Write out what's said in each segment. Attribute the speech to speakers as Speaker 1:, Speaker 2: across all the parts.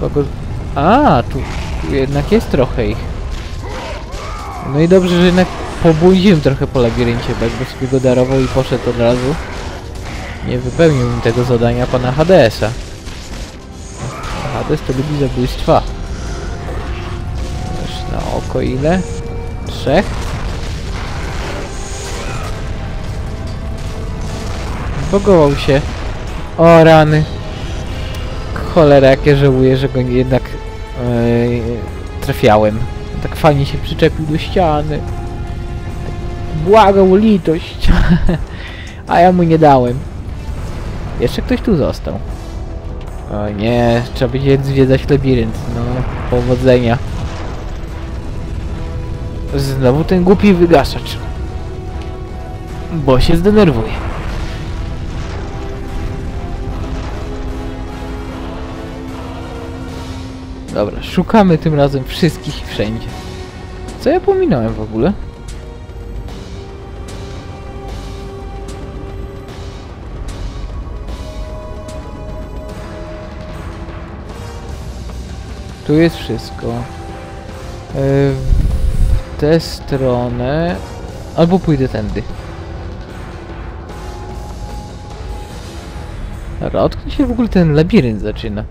Speaker 1: Kogo... A, tu, tu jednak jest trochę ich. No i dobrze, że jednak pobłądziłem trochę po labiryncie, bo jakby sobie go darował i poszedł od razu. Nie wypełnił mi tego zadania pana Hadesa. A Hades to lubi zabójstwa. Już na oko ile? Trzech? Zbogował się. O rany. Cholera, jakie żałuję, że go jednak yy, trafiałem. Tak fajnie się przyczepił do ściany. Błagał o litość. A ja mu nie dałem. Jeszcze ktoś tu został. O nie, trzeba będzie zwiedzać labirynt. No, powodzenia. Znowu ten głupi wygaszacz. Bo się zdenerwuje. Dobra, szukamy tym razem wszystkich i wszędzie. Co ja pominąłem w ogóle? Tu jest wszystko. E, W tę stronę... Albo pójdę tędy. Dobra, odkąd się w ogóle ten labirynt zaczyna?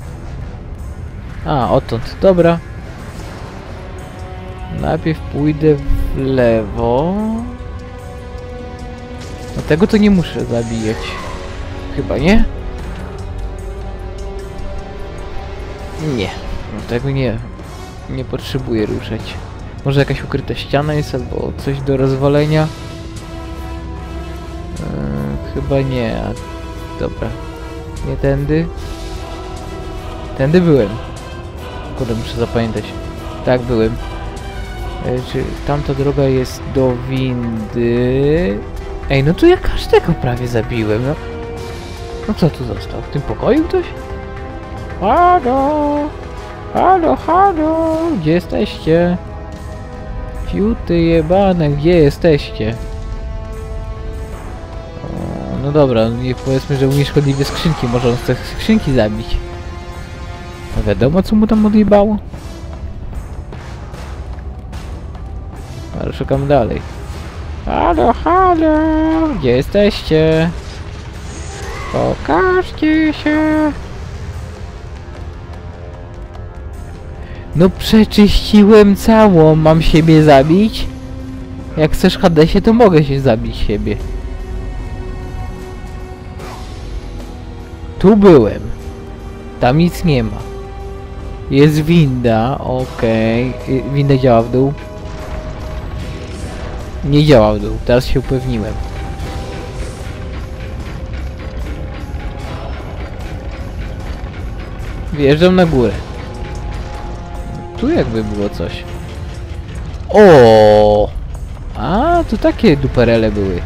Speaker 1: A, odtąd, dobra. Najpierw pójdę w lewo. No tego to nie muszę zabijać. Chyba nie? Nie. No tego nie. Nie potrzebuję ruszać. Może jakaś ukryta ściana jest albo coś do rozwalenia? Eee, chyba nie. Dobra. Nie tędy. Tędy byłem. Kurde, muszę zapamiętać. Tak, byłem. E, czy tamta droga jest do windy? Ej, no to ja każdego prawie zabiłem, no. No kto tu został? W tym pokoju ktoś? Halo! Halo, halo! Gdzie jesteście? Fiuty jebane, gdzie jesteście? O, no dobra, nie powiedzmy, że umie szkodliwe skrzynki, może on chce skrzynki zabić. Wiadomo, co mu tam odjebało. Ale szukam dalej. Halo, halo! Gdzie jesteście? Pokażcie się! No przeczyściłem całą, mam siebie zabić? Jak chcesz Hadesie, to mogę się zabić siebie. Tu byłem. Tam nic nie ma. Jest winda, okej. Y, Winda działa w dół. Nie działa w dół, teraz się upewniłem. Wjeżdżam na górę. Tu jakby było coś. O! A, tu takie duperele były.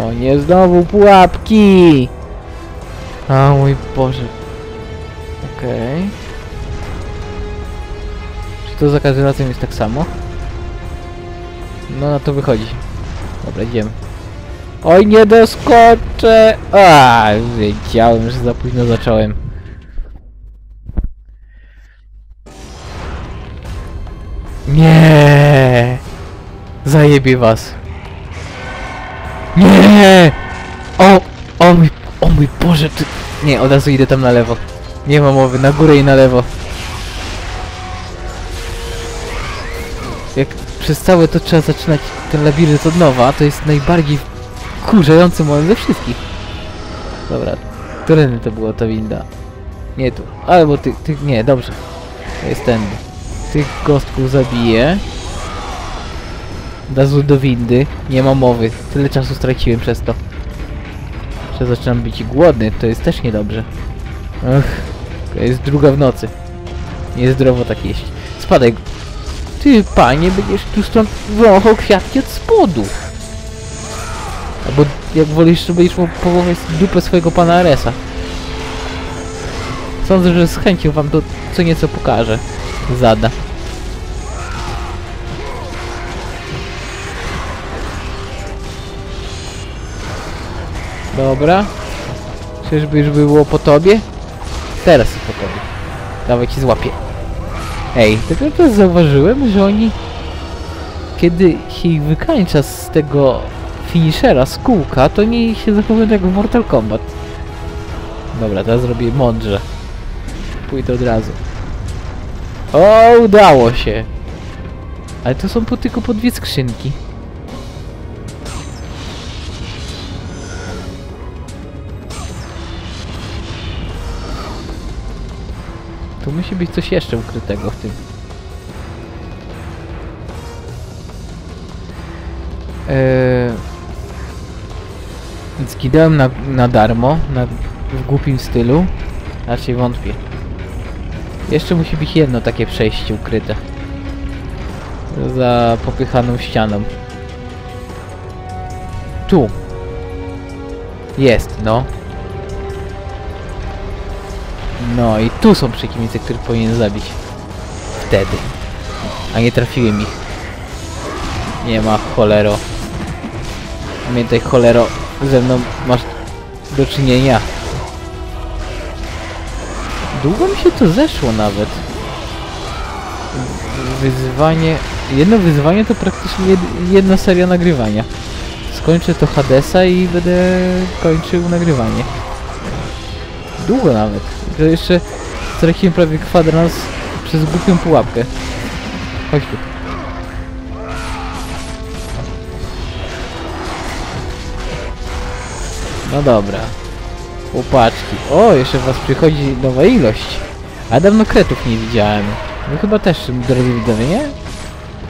Speaker 1: O nie, znowu pułapki! A mój Boże. Okej. Czy to za każdym razem jest tak samo? No na to wychodzi. Dobra, idziemy. Oj, nie doskoczę! A, wiedziałem, że za późno zacząłem. Nie! Zajebie was. Nie! O! O mój, o mój Boże, ty... Nie, od razu idę tam na lewo. Nie ma mowy, na górę i na lewo. Jak przez całe to trzeba zaczynać ten labirynt od nowa, to jest najbardziej kurzający moment ze wszystkich. Dobra, którędy to była ta winda? Nie tu, albo ty, ty, nie, dobrze. To jest tędy. Tych gostków zabiję. Dazu do windy, nie ma mowy. Tyle czasu straciłem przez to. Że zaczynam być głodny, to jest też niedobrze. Ach, to jest druga w nocy. Niezdrowo tak jeść. Spadaj. Ty, panie, będziesz tu stąd wąchał kwiatki od spodu. Albo jak wolisz, to będziesz dupę swojego pana Aresa. Sądzę, że z chęcią wam to co nieco pokażę. Zada. Dobra. Czyżby już było po tobie? Teraz jest tobie. Dawaj ci złapię. Ej, tylko też zauważyłem, że oni... Kiedy się ich wykańcza z tego finishera, z kółka, to oni się zachowują jak w Mortal Kombat. Dobra, teraz zrobię mądrze. Pójdę od razu. O, udało się! Ale to są po, tylko po dwie skrzynki. Tu musi być coś jeszcze ukrytego w tym. Eee, zginąłem na, na darmo, na, w głupim stylu. Raczej wątpię. Jeszcze musi być jedno takie przejście ukryte. Za popychaną ścianą. Tu. Jest, no. No i tu są przeciwnicy, których powinien zabić. Wtedy. A nie trafiłem ich. Nie ma cholero. Pamiętaj cholero, ze mną masz do czynienia. Długo mi się to zeszło nawet. Wyzwanie... Jedno wyzwanie to praktycznie jed, jedna seria nagrywania. Skończę to Hadesa i będę kończył nagrywanie. Długo nawet. To jeszcze straciłem prawie kwadrans przez głupią pułapkę. Chodź tu. No dobra. Łopaczki. O, jeszcze was przychodzi nowa ilość. A dawno kretów nie widziałem. No chyba też, drodzy widzowie, nie?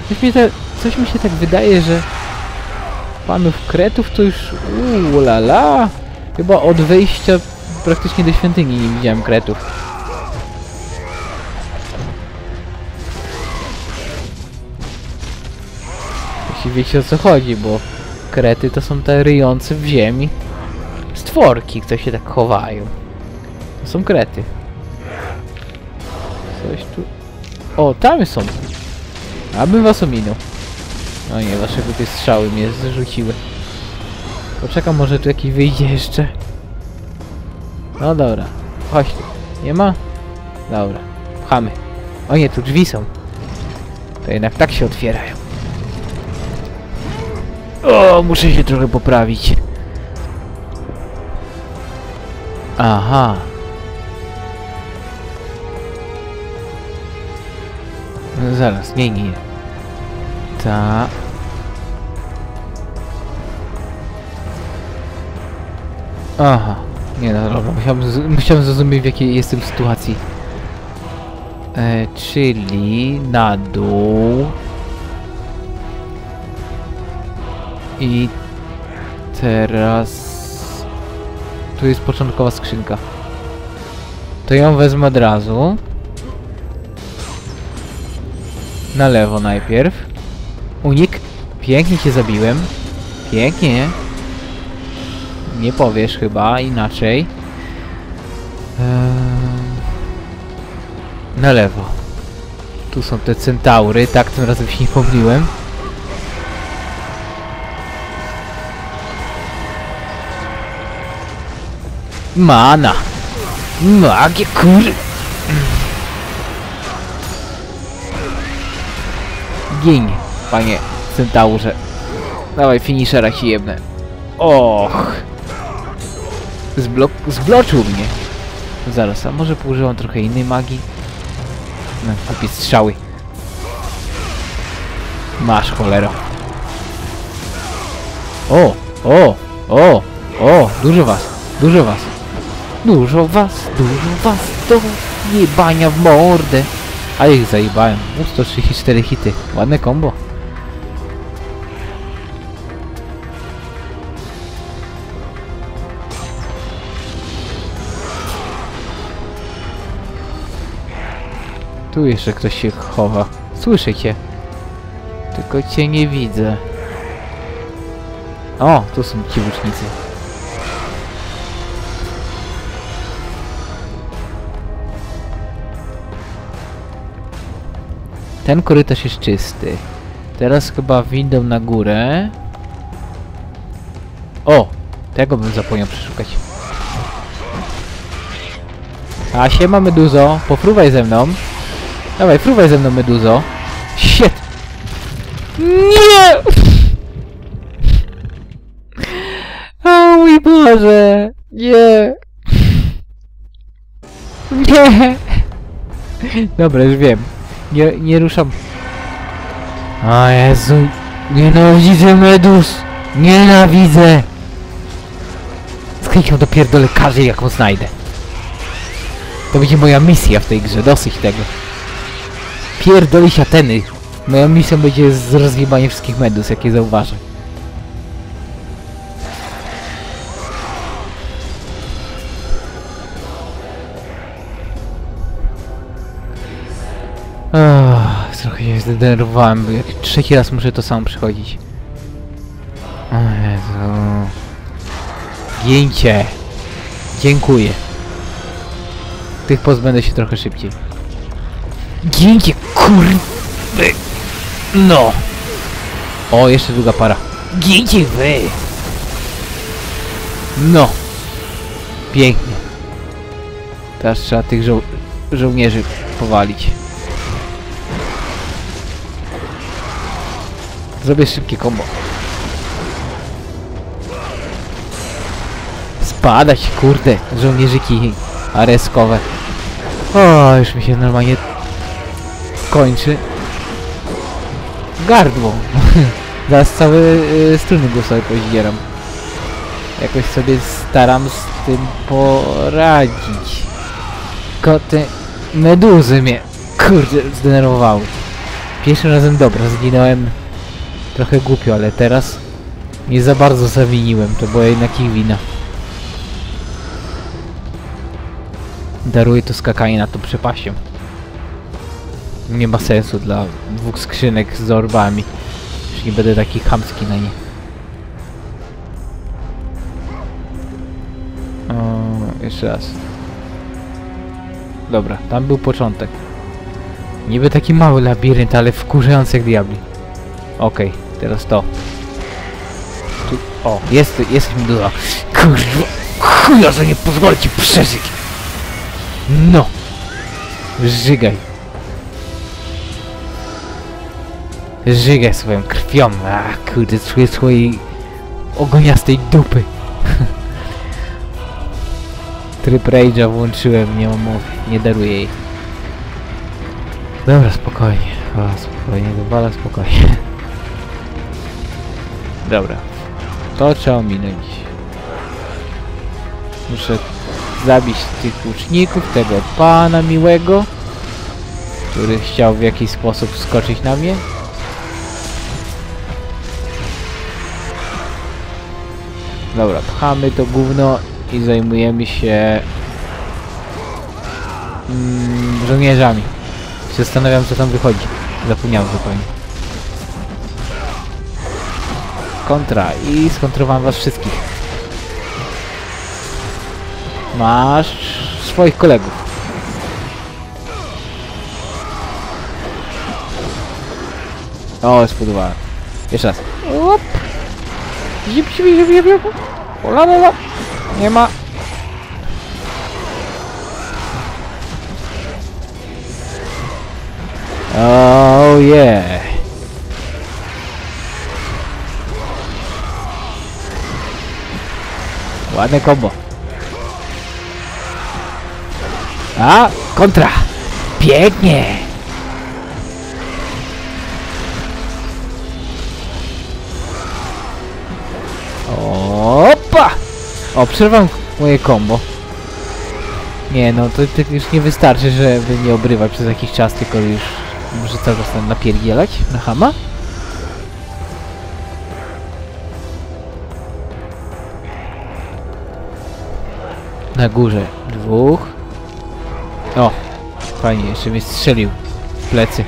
Speaker 1: Coś mi, te, coś mi się tak wydaje, że panów kretów to już uuu la la. Chyba od wejścia praktycznie do świątyni nie widziałem kretów. Jeśli wiecie o co chodzi, bo krety to są te ryjące w ziemi stworki, które się tak chowają. To są krety. Coś tu... O, tam są. Abym was ominął. No nie, wasze głupie strzały mnie zrzuciły. Poczekam, może tu jakiś wyjdzie jeszcze. No dobra. Chodź tu. Nie ma? Dobra. Pchamy. O nie, tu drzwi są. To jednak tak się otwierają. O, muszę się trochę poprawić. Aha. No zaraz, nie, nie. Ta. Aha. Nie no, dobra, musiałem, zrozumieć w jakiej jestem sytuacji. E, czyli na dół. I teraz... Tu jest początkowa skrzynka. To ją wezmę od razu. Na lewo najpierw. Unik. Pięknie cię zabiłem. Pięknie. Nie powiesz chyba inaczej. Eee... Na lewo. Tu są te centaury. Tak, tym razem się nie pomyliłem. Mana. Magie kur... Giń, panie centaurze. Dawaj, finishera ci. Och. Zblok zbloczył mnie. Zaraz, a może używam trochę innej magii? No, kupię strzały. Masz, cholero. O, o, o, o, dużo was, dużo was. Dużo was, dużo was do jebania w mordę. A ich zajebałem. U, 134 hity. Ładne combo. Tu jeszcze ktoś się chowa. Słyszę cię. Tylko cię nie widzę. O, tu są ci łucznicy. Ten korytarz jest czysty. Teraz chyba windą na górę. O! Tego bym zapomniał przeszukać. A siema Meduzo, pofruwaj ze mną. Dawaj, fruwaj ze mną Meduzo. Shit! Nie! O mój Boże! Nie! Nie! Dobra, już wiem. Nie, nie ruszam. O Jezu! Nienawidzę medus! Nienawidzę! Z chęcią dopierdolę każdej jaką znajdę. To będzie moja misja w tej grze, dosyć tego. Pierdolić Ateny. Moją misją będzie z rozjebanie wszystkich medus, jakie zauważę. Ach, trochę się zdenerwowałem, jak trzeci raz muszę to samo przechodzić. O Jezu. Gięcie. Dziękuję. Tych pozbędę się trochę szybciej. Gięcie, kurwy. No. O, jeszcze druga para. Gięcie wy. No. Pięknie. Teraz trzeba tych żo żołnierzy powalić. Zrobię szybkie combo. Spadać, kurde, żołnierzyki areskowe. O, już mi się normalnie kończy gardło. Zaraz cały y, struny głosowe pozdzieram. Jakoś sobie staram z tym poradzić. Koty meduzy mnie, kurde, zdenerwowały. Pierwszym razem dobra, zginąłem trochę głupio, ale teraz nie za bardzo zawiniłem, to była jednak ich wina. Daruję to skakanie na tą przepaścią. Nie ma sensu dla dwóch skrzynek z orbami. Już nie będę taki chamski na nie. O, jeszcze raz. Dobra, tam był początek. Niby taki mały labirynt, ale wkurzający jak diabli. Okej, teraz to. Tu, o, jest, jesteśmy dużo. Kurwa, chuja, że nie pozwolę ci przeżyć. No. Żygaj. Żygaj swoją krwią. A kurde, czuję swojej ogoniastej dupy. Tryb Rage'a włączyłem, nie mowy, nie daruję jej. Dobra, spokojnie. O, spokojnie, dowala spokojnie. Dobra. To trzeba ominąć. Muszę zabić tych łuczników, tego pana miłego, który chciał w jakiś sposób skoczyć na mnie. Dobra, pchamy to gówno i zajmujemy się mm, żołnierzami. Się zastanawiam co tam wychodzi. Zapomniałem zupełnie. Kontra i skontrowałem was wszystkich. Masz swoich kolegów. O, spodobałem. Jeszcze raz. Op. Zip, zip, zip, zip. Ola, la, la. Nie ma. Oh yeah. Ładne kombo. A, kontra. Pięknie. Opa! O, przerwam moje combo. Nie no, to, to już nie wystarczy, żeby nie obrywać przez jakiś czas, tylko już muszę cały czas tam napierdzielać na hama. Na górze dwóch. O, fajnie, jeszcze mnie strzelił w plecy.